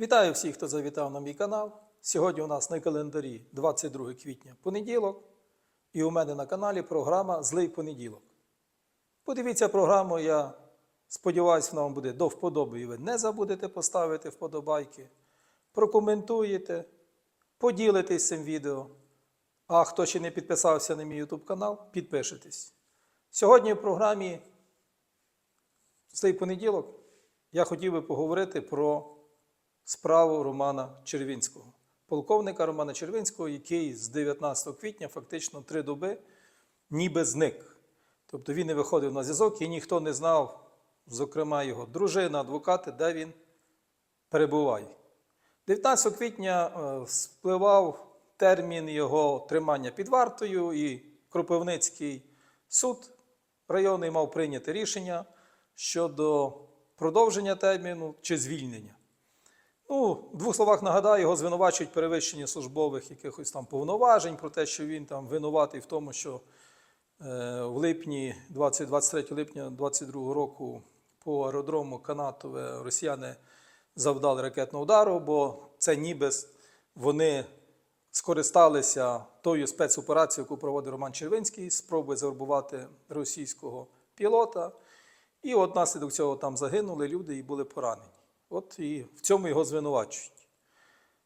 Вітаю всіх, хто завітав на мій канал. Сьогодні у нас на календарі 22 квітня понеділок, і у мене на каналі програма Злий понеділок. Подивіться програму, я сподіваюся, вона вам буде до вподоби, і ви не забудете поставити вподобайки, прокоментуєте, поділитесь цим відео. А хто ще не підписався на мій YouTube канал, підпишитесь. Сьогодні в програмі Злий понеділок я хотів би поговорити про справу Романа Червінського, полковника Романа Червінського, який з 19 квітня фактично три доби ніби зник. Тобто він не виходив на зв'язок і ніхто не знав, зокрема його дружина, адвокати, де він перебуває. 19 квітня е, спливав термін його тримання під вартою, і Кропивницький суд районний мав прийняти рішення щодо продовження терміну чи звільнення. Ну, в двох словах нагадаю, його звинувачують перевищення службових якихось там повноважень про те, що він там винуватий в тому, що е, в липні, 20, 23 липня 22 року по аеродрому Канатове росіяни завдали ракетного удару, бо це ніби вони скористалися тою спецоперацією, яку проводив Роман Червинський, спробує завербувати російського пілота. І от наслідок цього там загинули люди і були поранені. От і в цьому його звинувачують.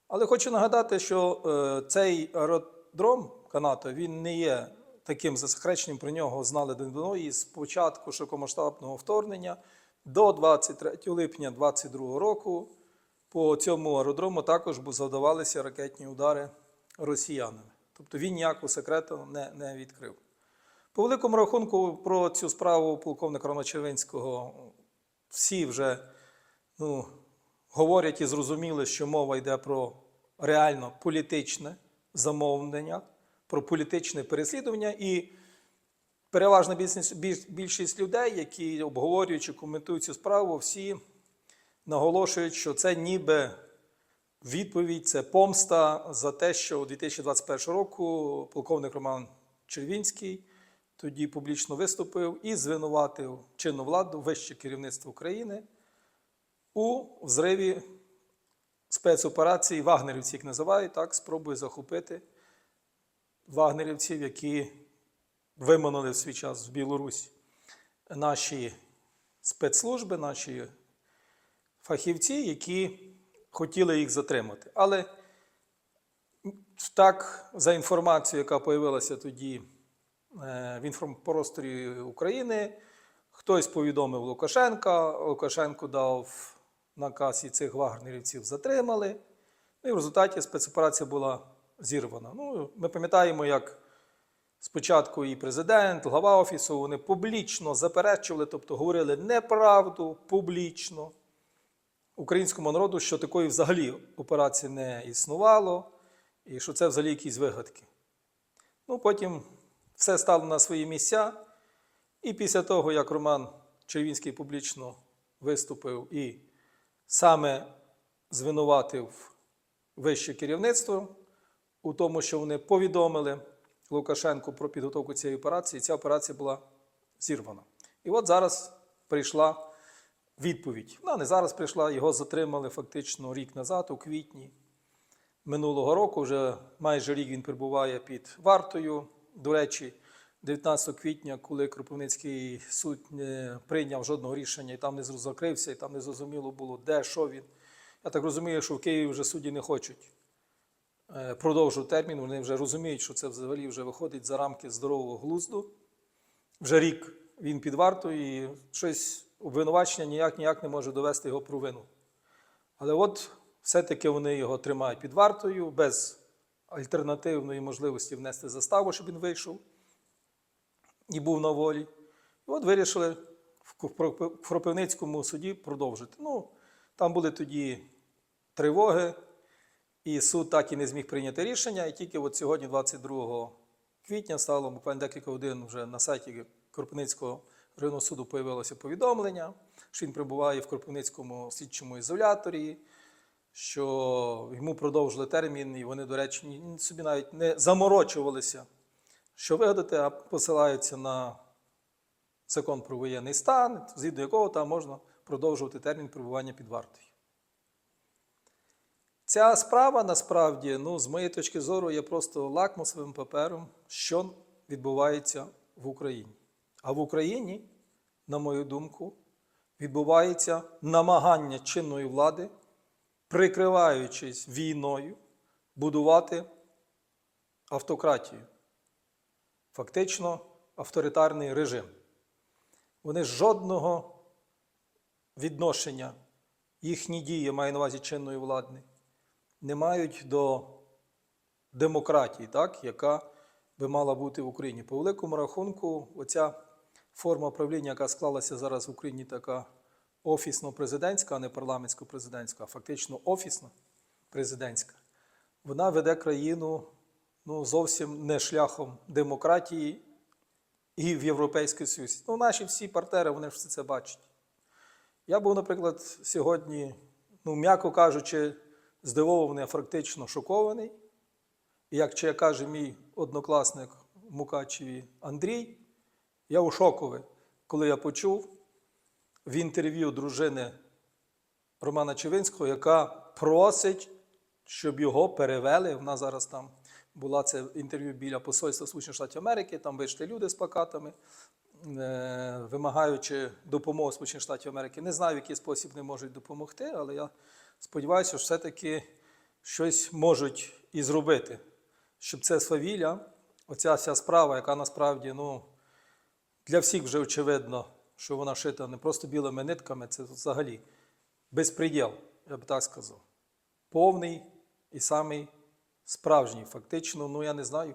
Але хочу нагадати, що е, цей аеродром Канато він не є таким засекреченим. Про нього знали давно і з початку широкомасштабного вторгнення до 23 липня 2022 року по цьому аеродрому також завдавалися ракетні удари росіянами. Тобто він ніякого секрету не, не відкрив. По великому рахунку про цю справу полковника Романа Червинського всі вже ну, говорять і зрозуміли, що мова йде про реально політичне замовлення, про політичне переслідування. І переважна більшість, людей, які обговорюючи, коментують цю справу, всі наголошують, що це ніби відповідь, це помста за те, що у 2021 року полковник Роман Червінський тоді публічно виступив і звинуватив чинну владу, вище керівництво України у взриві спецоперації вагнерівці, їх називають, так, спробує захопити вагнерівців, які виманили в свій час в Білорусь наші спецслужби, наші фахівці, які хотіли їх затримати. Але так, за інформацією, яка появилася тоді е, в інформпросторі України, хтось повідомив Лукашенка, Лукашенко дав наказ і цих вагнерівців затримали. Ну і в результаті спецоперація була зірвана. Ну, ми пам'ятаємо, як спочатку і президент, глава офісу, вони публічно заперечували, тобто говорили неправду публічно українському народу, що такої взагалі операції не існувало, і що це взагалі якісь вигадки. Ну, потім все стало на свої місця. І після того, як Роман Червінський публічно виступив і саме звинуватив вище керівництво у тому, що вони повідомили Лукашенку про підготовку цієї операції, ця операція була зірвана. І от зараз прийшла відповідь. Вона не зараз прийшла, його затримали фактично рік назад, у квітні минулого року. Вже майже рік він перебуває під вартою. До речі, 19 квітня, коли Кропивницький суд не прийняв жодного рішення і там не закрився, і там не зрозуміло було, де, що він. Я так розумію, що в Києві вже судді не хочуть е, продовжувати термін. Вони вже розуміють, що це взагалі вже виходить за рамки здорового глузду. Вже рік він під вартою і щось обвинувачення ніяк ніяк не може довести його провину. Але от все-таки вони його тримають під вартою без альтернативної можливості внести заставу, щоб він вийшов і був на волі. І от вирішили в Кропивницькому суді продовжити. Ну, там були тоді тривоги, і суд так і не зміг прийняти рішення. І тільки от сьогодні, 22 квітня, стало буквально декілька годин вже на сайті Кропивницького районного суду появилося повідомлення, що він перебуває в Кропивницькому слідчому ізоляторі, що йому продовжили термін, і вони, до речі, собі навіть не заморочувалися, що вигадати, а посилаються на закон про воєнний стан, згідно якого там можна продовжувати термін перебування під вартою. Ця справа насправді, ну, з моєї точки зору, є просто лакмусовим папером, що відбувається в Україні. А в Україні, на мою думку, відбувається намагання чинної влади, прикриваючись війною, будувати автократію, фактично авторитарний режим. Вони жодного відношення, їхні дії, маю на увазі чинної влади, не мають до демократії, так, яка би мала бути в Україні. По великому рахунку, оця форма правління, яка склалася зараз в Україні, така офісно-президентська, а не парламентсько-президентська, а фактично офісна президентська, вона веде країну ну, зовсім не шляхом демократії і в Європейський Союз. Ну, наші всі партнери, вони ж все це бачать. Я був, наприклад, сьогодні, ну, м'яко кажучи, здивований, а фактично шокований. Як чи каже мій однокласник Мукачеві Андрій, я у шокові, коли я почув в інтерв'ю дружини Романа Чевинського, яка просить, щоб його перевели. Вона зараз там була це інтерв'ю біля посольства Сполучених Штатів Америки, там вийшли люди з плакатами, е, вимагаючи допомоги Сполучених Штатів Америки. Не знаю, в який спосіб не можуть допомогти, але я сподіваюся, що все-таки щось можуть і зробити, щоб це свавілля, оця вся справа, яка насправді ну, для всіх вже очевидно, що вона шита не просто білими нитками, це взагалі безпреділ, я би так сказав. Повний і самий справжній. Фактично, ну я не знаю.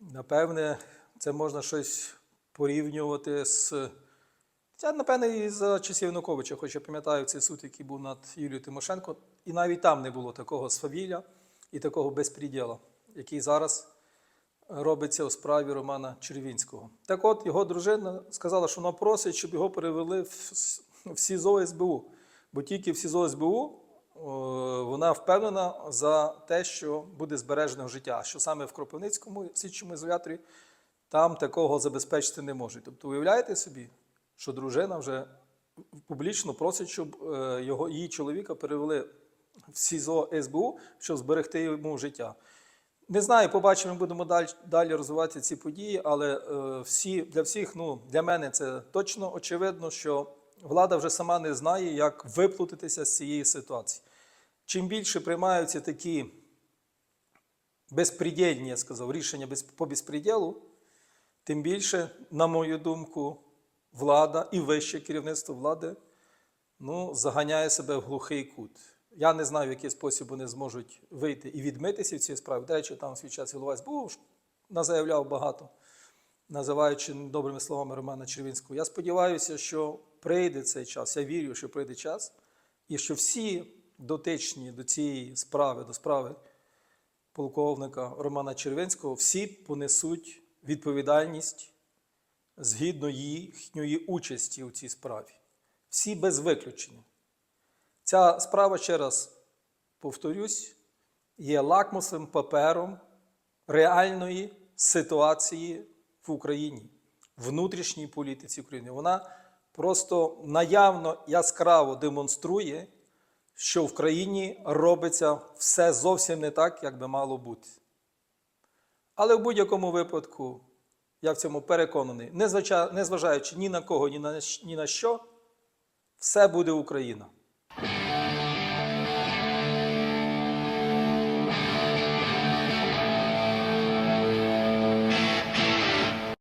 Напевне, це можна щось порівнювати з. Це, напевне, і за часів Януковича, хоч я пам'ятаю цей суд, який був над Юлією Тимошенко, і навіть там не було такого свавілля і такого безпреділа, який зараз робиться у справі Романа Червінського. Так от його дружина сказала, що вона просить, щоб його перевели в в СІЗО СБУ. Бо тільки в СІЗО СБУ вона впевнена за те, що буде збережено життя. Що саме в Кропивницькому слідчому ізоляторі там такого забезпечити не можуть. Тобто, уявляєте собі, що дружина вже публічно просить, щоб е, його, її чоловіка перевели в СІЗО СБУ, щоб зберегти йому життя. Не знаю, побачимо, будемо далі, далі розвивати ці події, але е, всі, для всіх, ну, для мене це точно очевидно, що влада вже сама не знає, як виплутатися з цієї ситуації. Чим більше приймаються такі безпредельні, я сказав, рішення по безпреділу, тим більше, на мою думку, влада і вище керівництво влади ну, заганяє себе в глухий кут. Я не знаю, в який спосіб вони зможуть вийти і відмитися в цій справі. До речі, там свій час голова СБУ назаявляв багато, називаючи добрими словами Романа Червінського. Я сподіваюся, що прийде цей час. Я вірю, що прийде час, і що всі дотичні до цієї справи, до справи полковника Романа Червинського, всі понесуть відповідальність згідно їхньої участі у цій справі. Всі без виключення. Ця справа, ще раз повторюсь, є лакмусовим папером реальної ситуації в Україні, внутрішній політиці України. Вона просто наявно яскраво демонструє, що в країні робиться все зовсім не так, як би мало бути. Але в будь-якому випадку, я в цьому переконаний, незважа- незважаючи ні на кого, ні на, ні на що, все буде Україна.